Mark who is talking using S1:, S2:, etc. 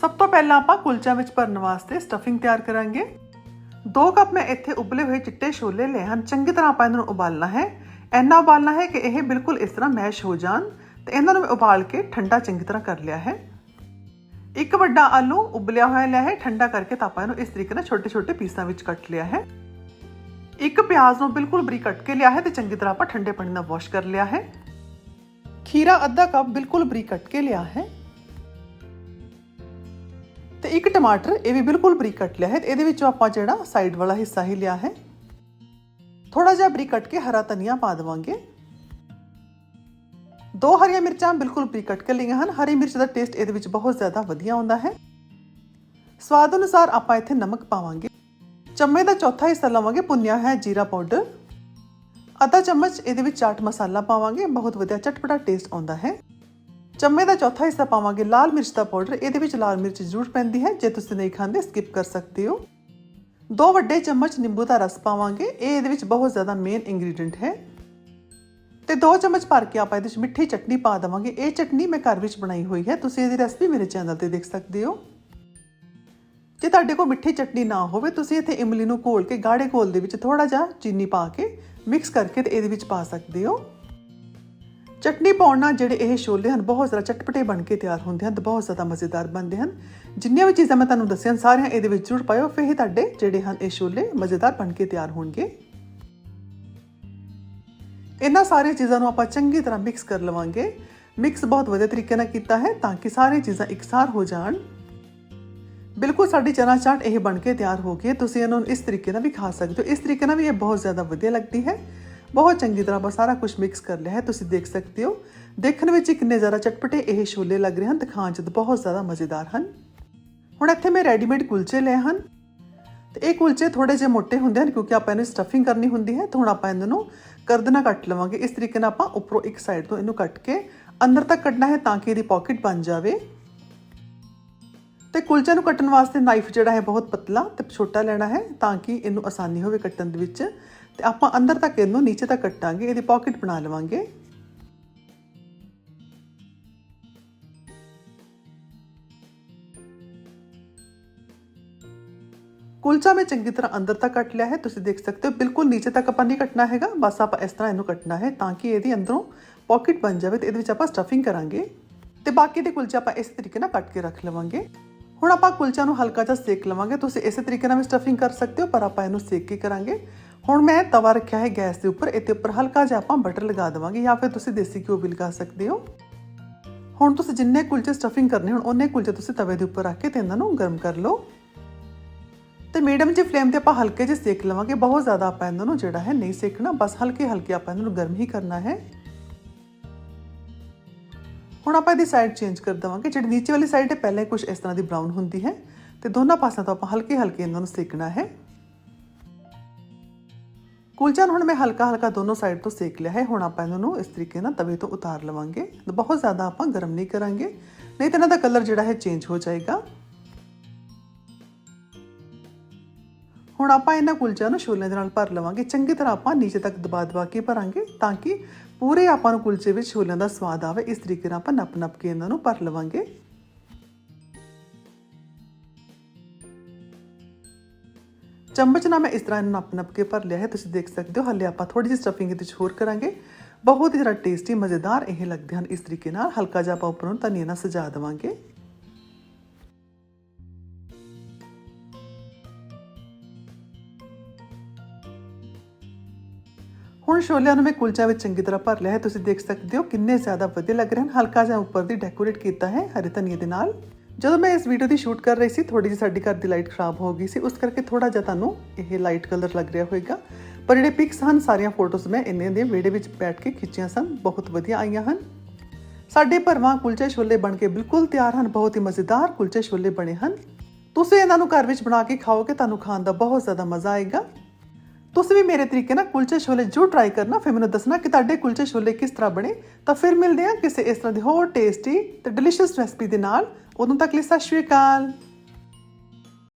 S1: ਸਭ ਤੋਂ ਪਹਿਲਾਂ ਆਪਾਂ ਕੁਲਚਾ ਵਿੱਚ ਭਰਨ ਵਾਸਤੇ ਸਟਫਿੰਗ ਤਿਆਰ ਕਰਾਂਗੇ। 2 ਕੱਪ ਮੈਂ ਇੱਥੇ ਉਬਲੇ ਹੋਏ ਚਿੱਟੇ ਛੋਲੇ ਲਏ ਹਨ। ਚੰਗੀ ਤਰ੍ਹਾਂ ਆਪਾਂ ਇਹਨਾਂ ਨੂੰ ਉਬਾਲਣਾ ਹੈ। ਇੰਨਾ ਉਬਾਲਣਾ ਹੈ ਕਿ ਇਹ ਬਿਲਕੁਲ ਇਸ ਤਰ੍ਹਾਂ ਮੈਸ਼ ਹੋ ਜਾਣ ਤੇ ਇਹਨਾਂ ਨੂੰ ਮੈਂ ਉਬਾਲ ਕੇ ਠੰਡਾ ਚੰਗੀ ਤਰ੍ਹਾਂ ਕਰ ਲਿਆ ਹੈ। ਇੱਕ ਵੱਡਾ ਆਲੂ ਉਬਲਿਆ ਹੋਇਆ ਲਿਆ ਹੈ। ਠੰਡਾ ਕਰਕੇ ਤਾਂ ਆਪਾਂ ਇਹਨੂੰ ਇਸ ਤਰੀਕੇ ਨਾਲ ਛੋਟੇ ਛੋਟੇ ਪੀਸਾਂ ਵਿੱਚ ਕੱਟ ਲਿਆ ਹੈ। ਇੱਕ ਪਿਆਜ਼ ਨੂੰ ਬਿਲਕੁਲ ਬਰੀਕ ਕੱਟ ਕੇ ਲਿਆ ਹੈ ਤੇ ਚੰਗੀ ਤਰ੍ਹਾਂ ਆਪਾਂ ਠੰਡੇ ਪਾਣੀ ਨਾਲ ਵਾਸ਼ ਕਰ ਲਿਆ ਹੈ। ਖੀਰਾ ਅੱਧਾ ਕੱਪ ਬਿਲਕੁਲ ਬਰੀਕ ਕੱਟ ਕੇ ਲਿਆ ਹੈ। ਤੇ ਇੱਕ ਟਮਾਟਰ, ਇਹ ਵੀ ਬਿਲਕੁਲ ਬਰੀਕ ਕੱਟ ਲਿਆ ਹੈ ਤੇ ਇਹਦੇ ਵਿੱਚੋਂ ਆਪਾਂ ਜਿਹੜਾ ਸਾਈਡ ਵਾਲਾ ਹਿੱਸਾ ਹੀ ਲਿਆ ਹੈ। ਥੋੜਾ ਜਿਹਾ ਬਰੀਕ ਕੱਟ ਕੇ ਹਰਾ ਧਨੀਆ ਪਾ ਦੇਵਾਂਗੇ। ਦੋ ਹਰੀਆਂ ਮਿਰਚਾਂ ਬਿਲਕੁਲ ਬਰੀਕ ਕੱਟ ਕੇ ਲਈਆਂ ਹਨ। ਹਰੀ ਮਿਰਚ ਦਾ ਟੇਸਟ ਇਹਦੇ ਵਿੱਚ ਬਹੁਤ ਜ਼ਿਆਦਾ ਵਧੀਆ ਆਉਂਦਾ ਹੈ। ਸਵਾਦ ਅਨੁਸਾਰ ਆਪਾਂ ਇੱਥੇ ਨਮਕ ਪਾਵਾਂਗੇ। ਚਮਚ ਦਾ ਚੌਥਾ ਹਿੱਸਾ ਲਵਾਂਗੇ, ਭੁੰਨਿਆ ਹੈ ਜੀਰਾ ਪਾਊਡਰ। ਅੱਧਾ ਚਮਚ ਇਹਦੇ ਵਿੱਚ ਚਾਟ ਮਸਾਲਾ ਪਾਵਾਂਗੇ। ਬਹੁਤ ਵਧੀਆ ਚਟਪਟਾ ਟੇਸਟ ਆਉਂਦਾ ਹੈ। ਚਮਚ ਦਾ ਚੌਥਾ ਹਿੱਸਾ ਪਾਵਾਂਗੇ ਲਾਲ ਮਿਰਚ ਦਾ ਪਾਊਡਰ। ਇਹਦੇ ਵਿੱਚ ਲਾਲ ਮਿਰਚ ਜ਼ਰੂਰ ਪੈਂਦੀ ਹੈ। ਜੇ ਤੁਸੀਂ ਨਹੀਂ ਖਾਂਦੇ ਸਕਿਪ ਕਰ ਸਕਦੇ ਹੋ। ਦੋ ਵੱਡੇ ਚਮਚ ਨਿੰਬੂ ਦਾ ਰਸ ਪਾਵਾਂਗੇ। ਇਹ ਇਹਦੇ ਵਿੱਚ ਬਹੁਤ ਜ਼ਿਆਦਾ ਮੇਨ ਇੰਗਰੀਡੀਅੰਟ ਹੈ। ਤੇ ਦੋ ਚਮਚ ਭਰ ਕੇ ਆਪਾਂ ਇਹਦੇ ਵਿੱਚ ਮਿੱਠੀ ਚਟਨੀ ਪਾ ਦੇਵਾਂਗੇ। ਇਹ ਚਟਨੀ ਮੈਂ ਘਰ ਵਿੱਚ ਬਣਾਈ ਹੋਈ ਹੈ। ਤੁਸੀਂ ਇਹਦੀ ਰੈਸਪੀ ਮੇਰੇ ਚੈਨਲ ਤੇ ਦੇਖ ਸਕਦੇ ਹੋ। ਜੇ ਤੁਹਾਡੇ ਕੋਲ ਮਿੱਠੀ ਚਟਨੀ ਨਾ ਹੋਵੇ, ਤੁਸੀਂ ਇੱਥੇ ਇਮਲੀ ਨੂੰ ਘੋਲ ਕੇ, ਗਾੜੇ ਘੋਲ ਦੇ ਵਿੱਚ ਥੋੜਾ ਜਿਹਾ ਚੀਨੀ ਪਾ ਕੇ ਮਿਕਸ ਕਰਕੇ ਤੇ ਇਹਦੇ ਵਿੱਚ ਪਾ ਸਕਦੇ ਹੋ। ਚਟਨੀ ਪਾਉਣ ਨਾਲ ਜਿਹੜੇ ਇਹ ਛੋਲੇ ਹਨ, ਬਹੁਤ ਜ਼ਿਆਦਾ ਚਟਪਟੇ ਬਣ ਕੇ ਤਿਆਰ ਹੁੰਦੇ ਹਨ ਤੇ ਬਹੁਤ ਜ਼ਿਆਦਾ ਮਜ਼ੇਦਾਰ ਬਣਦੇ ਹਨ। ਜਿੰਨੀਆਂ ਵੀ ਚੀਜ਼ਾਂ ਮੈਂ ਤੁਹਾਨੂੰ ਦੱਸਿਆ, ਸਾਰੀਆਂ ਇਹਦੇ ਵਿੱਚ ਜ਼ਰੂਰ ਪਾਇਓ। ਫਿਰ ਹੀ ਤੁਹਾਡੇ ਜਿਹੜੇ ਹਨ, ਇਹ ਛੋਲੇ ਮਜ਼ੇਦਾਰ ਬਣ ਕੇ ਤਿਆਰ ਹੋਣਗੇ। ਇਹਨਾਂ ਸਾਰੀਆਂ ਚੀਜ਼ਾਂ ਨੂੰ ਆਪਾਂ ਚੰਗੀ ਤਰ੍ਹਾਂ ਮਿਕਸ ਕਰ ਲਵਾਂਗੇ। ਮਿਕਸ ਬਹੁਤ ਵਧੀਆ ਤਰੀਕੇ ਨਾਲ ਕੀਤਾ ਹੈ ਤਾਂ ਕਿ ਸਾਰੀਆਂ ਚੀਜ਼ਾਂ ਇਕਸਾਰ ਹੋ ਜਾਣ। ਬਿਲਕੁਲ ਸਾਡੀ ਚਨਾ ਚਾਟ ਇਹ ਬਣ ਕੇ ਤਿਆਰ ਹੋ ਗਈ ਹੈ। ਤੁਸੀਂ ਇਹਨਾਂ ਨੂੰ ਇਸ ਤਰੀਕੇ ਨਾਲ ਵੀ ਖਾ ਸਕਦੇ ਹੋ। ਇਸ ਤਰੀਕੇ ਨਾਲ ਵੀ ਇਹ ਬਹੁਤ ਜ਼ਿਆਦਾ ਵਧੀਆ ਲੱਗਦੀ ਹੈ। ਬਹੁਤ ਚੰਗੀ ਤਰ੍ਹਾਂ ਆਪਾਂ ਸਾਰਾ ਕੁਝ ਮਿਕਸ ਕਰ ਲਿਆ ਹੈ, ਤੁਸੀਂ ਦੇਖ ਸਕਦੇ ਹੋ। ਦੇਖਣ ਵਿੱਚ ਕਿੰਨੇ ਜ਼ਿਆਦਾ ਚਟਪਟੇ ਇਹ ਛੋਲੇ ਲੱਗ ਰਹੇ ਹਨ ਤੇ ਖਾਣ 'ਚ ਬਹੁਤ ਜ਼ਿਆਦਾ ਮਜ਼ੇਦਾਰ ਹਨ। ਹੁਣ ਇੱਥੇ ਮੈਂ ਰੈਡੀਮੇਡ ਕੁਲਚੇ ਲਏ ਹਨ। ਤੇ ਇਹ ਕੁਲਚੇ ਥੋੜੇ ਜਿਹੇ ਮੋٹے ਹੁੰਦੇ ਹਨ, ਕਿਉਂਕਿ ਆਪਾਂ ਇਹਨੂੰ ਸਟਫਿੰਗ ਕਰਨੀ ਹੁੰਦੀ ਹੈ, ਤਾਂ ਹੁਣ ਆਪਾਂ ਇਹਨਾਂ ਨੂੰ ਕਰਦਨਾ ਕੱਟ ਲਵਾਂਗੇ। ਇਸ ਤਰੀਕੇ ਨਾਲ ਆਪਾਂ ਉੱਪਰੋਂ ਇੱਕ ਸਾਈਡ ਤੋਂ ਇਹਨੂੰ ਕੱਟ ਕੇ ਅੰਦਰ ਤੱਕ ਕੱਢਣਾ ਹੈ, ਤਾਂ ਕਿ ਇਹਦੀ ਪਾਕਟ ਬਣ ਜਾਵੇ। ਤੇ ਕੁਲਚੇ ਨੂੰ ਕੱਟਣ ਵਾਸਤੇ ਨਾਈਫ ਜਿਹੜਾ ਹੈ ਬਹੁਤ ਪਤਲਾ ਤੇ ਛੋਟਾ ਲੈਣਾ ਹੈ, ਤਾਂ ਕਿ ਇਹਨੂੰ ਆਸਾਨੀ ਹੋਵੇ ਕੱਟਣ ਦੇ ਵਿੱਚ। ਤੇ ਆਪਾਂ ਅੰਦਰ ਤੱਕ ਇਹਨੂੰ ਨੀਚੇ ਤੱਕ ਕੱਟਾਂਗੇ, ਇਹਦੀ ਪਾਕਟ ਬਣਾ ਲਵਾਂਗੇ। ਕੁਲਚਾ ਮੈਂ ਚੰਗੀ ਤਰ੍ਹਾਂ ਅੰਦਰ ਤੱਕ ਕੱਟ ਲਿਆ ਹੈ, ਤੁਸੀਂ ਦੇਖ ਸਕਦੇ ਹੋ, ਬਿਲਕੁਲ ਨੀਚੇ ਤੱਕ ਆਪਾਂ ਨਹੀਂ ਕੱਟਣਾ ਹੈਗਾ, ਬਸ ਆਪਾਂ ਇਸ ਤਰ੍ਹਾਂ ਇਹਨੂੰ ਕੱਟਣਾ ਹੈ ਤਾਂ ਕਿ ਇਹਦੀ ਅੰਦਰੋਂ ਪਾਕਟ ਬਣ ਜਾਵੇ ਤੇ ਇਹਦੇ ਵਿੱਚ ਆਪਾਂ ਸਟਫਿੰਗ ਕਰਾਂਗੇ। ਤੇ ਬਾਕੀ ਦੇ ਕੁਲਚਾ ਆਪਾਂ ਇਸੇ ਤਰੀਕੇ ਨਾਲ ਕੱਟ ਕੇ ਰੱਖ ਲਵਾਂਗੇ। ਹੁਣ ਆਪਾਂ ਕੁਲਚਾ ਨੂੰ ਹਲਕਾ ਜਿਹਾ ਸੇਕ ਲਵਾਂਗੇ, ਤੁਸੀਂ ਇਸੇ ਤਰੀਕੇ ਨਾਲ ਵੀ ਸਟਫਿੰਗ ਕਰ ਸਕਦੇ ਹੋ, ਪਰ ਆਪਾਂ ਇਹਨੂੰ ਸੇਕ ਕੇ ਕਰਾਂਗੇ। ਹੁਣ ਮੈਂ ਤਵਾ ਰੱਖਿਆ ਹੈ ਗੈਸ ਦੇ ਉੱਪਰ, ਇਹਦੇ ਉੱਪਰ ਹਲਕਾ ਜਿਹਾ ਆਪਾਂ ਬਟਰ ਲਗਾ ਦੇਵਾਂਗੇ ਜਾਂ ਫਿਰ ਤੁਸੀਂ ਦੇਸੀ ਘਿਓ ਵੀ ਲਗਾ ਸਕਦੇ ਹੋ। ਹੁਣ ਤੁਸੀਂ ਜਿੰਨੇ ਕੁਲਚੇ ਸਟਫਿੰਗ ਕਰਨੇ ਹੁਣ, ਉਹਨੇ ਕੁਲਚੇ ਤੁਸੀਂ ਤਵੇ ਦੇ ਉੱਪਰ ਰੱਖ ਕੇ ਤੇ ਇਹਨਾਂ ਨੂੰ ਗਰਮ ਕਰ ਲਓ। ਤੇ ਮੀਡੀਅਮ ਜਿਹੀ ਫਲੇਮ ਤੇ ਆਪਾਂ ਹਲਕੇ ਜਿਹੇ ਸੇਕ ਲਵਾਂਗੇ, ਬਹੁਤ ਜ਼ਿਆਦਾ ਆਪਾਂ ਇਹਨਾਂ ਨੂੰ ਜਿਹੜਾ ਹੈ ਨਹੀਂ ਸੇਕਣਾ, ਬਸ ਹਲਕੇ ਹਲਕੇ ਆਪਾਂ ਇਹਨਾਂ ਨੂੰ ਗਰਮ ਹੀ ਕਰਨਾ ਹੈ। ਹੁਣ ਆਪਾਂ ਇਹਦੀ ਸਾਈਡ ਚੇਂਜ ਕਰ ਦਵਾਂਗੇ, ਜਿਹੜੀ ਨੀਚੇ ਵਾਲੀ ਸਾਈਡ ਹੈ, ਪਹਿਲਾਂ ਹੀ ਕੁਝ ਇਸ ਤਰ੍ਹਾਂ ਦੀ ਬਰਾਊਨ ਹੁੰਦੀ ਹੈ। ਤੇ ਦੋਨਾਂ ਪਾਸਿਆਂ ਤੋਂ ਆਪਾਂ ਹਲਕੇ ਹਲਕੇ ਇਹਨਾਂ ਨੂੰ ਸੇਕਣਾ ਹੈ। ਕੁਲਚਾ ਨੂੰ ਹੁਣ ਮੈਂ ਹਲਕਾ ਹਲਕਾ ਦੋਨੋਂ ਸਾਈਡ ਤੋਂ ਸੇਕ ਲਿਆ ਹੈ। ਹੁਣ ਆਪਾਂ ਇਹਨਾਂ ਨੂੰ ਇਸ ਤਰੀਕੇ ਨਾਲ ਤਵੇ ਤੋਂ ਉਤਾਰ ਲਵਾਂਗੇ। ਬਹੁਤ ਜ਼ਿਆਦਾ ਆਪਾਂ ਗਰਮ ਨਹੀਂ ਕਰਾਂਗੇ। ਨਹੀਂ ਤਾਂ ਇਹਨਾਂ ਦਾ ਕਲਰ ਜਿਹੜਾ ਹੈ ਚੇਂਜ ਹੋ ਜਾਏਗਾ। ਹੁਣ ਆਪਾਂ ਇਹਨਾਂ ਕੁਲਚਿਆਂ ਨੂੰ ਛੋਲਿਆਂ ਦੇ ਨਾਲ ਭਰ ਲਵਾਂਗੇ। ਚੰਗੀ ਤਰ੍ਹਾਂ ਆਪਾਂ ਨੀਚੇ ਤੱਕ ਦਬਾ ਦਬਾ ਕੇ ਭਰਾਂਗੇ ਤਾਂ ਕਿ ਪੂਰੇ ਆਪਾਂ ਨੂੰ ਕੁਲਚੇ ਵਿੱਚ ਛੋਲਿਆਂ ਦਾ ਸਵਾਦ ਆਵੇ। ਇਸ ਤਰੀਕੇ ਨਾਲ ਆਪਾਂ ਨੱਪ ਨੱਪ ਕੇ ਇਹਨਾਂ ਨੂੰ ਭਰ ਲਵਾਂਗੇ। ਚਮਚ ਨਾਲ ਮੈਂ ਇਸ ਤਰ੍ਹਾਂ ਇਹਨੂੰ ਨੱਪ ਨੱਪ ਕੇ ਭਰ ਲਿਆ ਹੈ ਤੁਸੀਂ ਦੇਖ ਸਕਦੇ ਹੋ ਹੱਲੇ ਆਪਾਂ ਥੋੜੀ ਜਿਹੀ ਸਟਫਿੰਗ ਇਹਦੇ ਵਿੱਚ ਹੋਰ ਕਰਾਂਗੇ ਬਹੁਤ ਹੀ ਜ਼ਿਆਦਾ ਟੇਸਟੀ ਮਜ਼ੇਦਾਰ ਇਹ ਲੱਗਦੇ ਹਨ ਇਸ ਤਰੀਕੇ ਨਾਲ ਹਲਕਾ ਜਿਹਾ ਆਪਾਂ ਉੱਪਰੋਂ ਧਨੀਆ ਨਾਲ ਸਜਾ ਦੇਵਾਂਗੇ ਹੁਣ ਛੋਲਿਆਂ ਨੂੰ ਮੈਂ ਕੁਲਚਾ ਵਿੱਚ ਚੰਗੀ ਤਰ੍ਹਾਂ ਭਰ ਲਿਆ ਹੈ ਤੁਸੀਂ ਦੇਖ ਸਕਦੇ ਹੋ ਕਿੰਨੇ ਜ਼ਿਆਦਾ ਵਧੀਆ ਲੱਗ ਰਹੇ ਹਨ ਹਲਕਾ ਜਿਹਾ ਉੱਪਰ ਦੀ ਡੈਕੋਰੇਟ ਕੀਤਾ ਹੈ ਹਰੇ ਧਨੀਏ ਦੇ ਨਾਲ ਜਦੋਂ ਮੈਂ ਇਸ ਵੀਡੀਓ ਦੀ ਸ਼ੂਟ ਕਰ ਰਹੀ ਸੀ ਥੋੜੀ ਜਿਹੀ ਸਾਡੀ ਘਰ ਦੀ ਲਾਈਟ ਖਰਾਬ ਹੋ ਗਈ ਸੀ, ਉਸ ਕਰਕੇ ਥੋੜਾ ਜਿਹਾ ਤੁਹਾਨੂੰ ਇਹ ਲਾਈਟ ਕਲਰ ਲੱਗ ਰਿਹਾ ਹੋਵੇਗਾ ਪਰ ਜਿਹੜੇ ਪਿਕਸ ਹਨ, ਸਾਰੀਆਂ ਫੋਟੋਜ਼ ਮੈਂ ਇੰਨੇ ਦੇ ਵਿਹੜੇ ਵਿੱਚ ਬੈਠ ਕੇ ਖਿੱਚੀਆਂ ਸਨ, ਬਹੁਤ ਵਧੀਆ ਆਈਆਂ ਹਨ। ਸਾਡੇ ਭਰਵਾਂ ਕੁਲਚੇ ਛੋਲੇ ਬਣ ਕੇ ਬਿਲਕੁਲ ਤਿਆਰ ਹਨ, ਬਹੁਤ ਹੀ ਮਜ਼ੇਦਾਰ ਕੁਲਚੇ ਛੋਲੇ ਬਣੇ ਹਨ। ਤੁਸੀਂ ਇਹਨਾਂ ਨੂੰ ਘਰ ਵਿੱਚ ਬਣਾ ਕੇ ਖਾਓਗੇ, ਤੁਹਾਨੂੰ ਖਾਣ ਦਾ ਬਹੁਤ ਜ਼ਿਆਦਾ ਮਜ਼ਾ ਆਏਗਾ। ਤੁਸੀਂ ਵੀ ਮੇਰੇ ਤਰੀਕੇ ਨਾਲ ਕੁਲਚੇ ਛੋਲੇ ਜ਼ਰੂਰ ਟਰਾਈ ਕਰਨਾ। ਫਿਰ ਮੈਨੂੰ ਦੱਸਣਾ ਕਿ ਤੁਹਾਡੇ ਕੁਲਚੇ ਛੋਲੇ ਕਿਸ ਤਰ੍ਹਾਂ ਬਣੇ। ਤਾਂ ਫਿਰ ਮਿਲਦੇ ਹਾਂ ਕਿਸੇ ਇਸ ਤਰ੍ਹਾਂ ਦੀ ਹੋਰ ਟੇਸਟੀ ਤੇ ਡਿਲੀਸ਼ੀਅਸ ਰੈਸਪੀ ਦੇ ਨਾਲ। ਉਦੋਂ ਤੱਕ ਲਈ ਸਤਿ ਸ਼੍ਰੀ ਅਕਾਲ।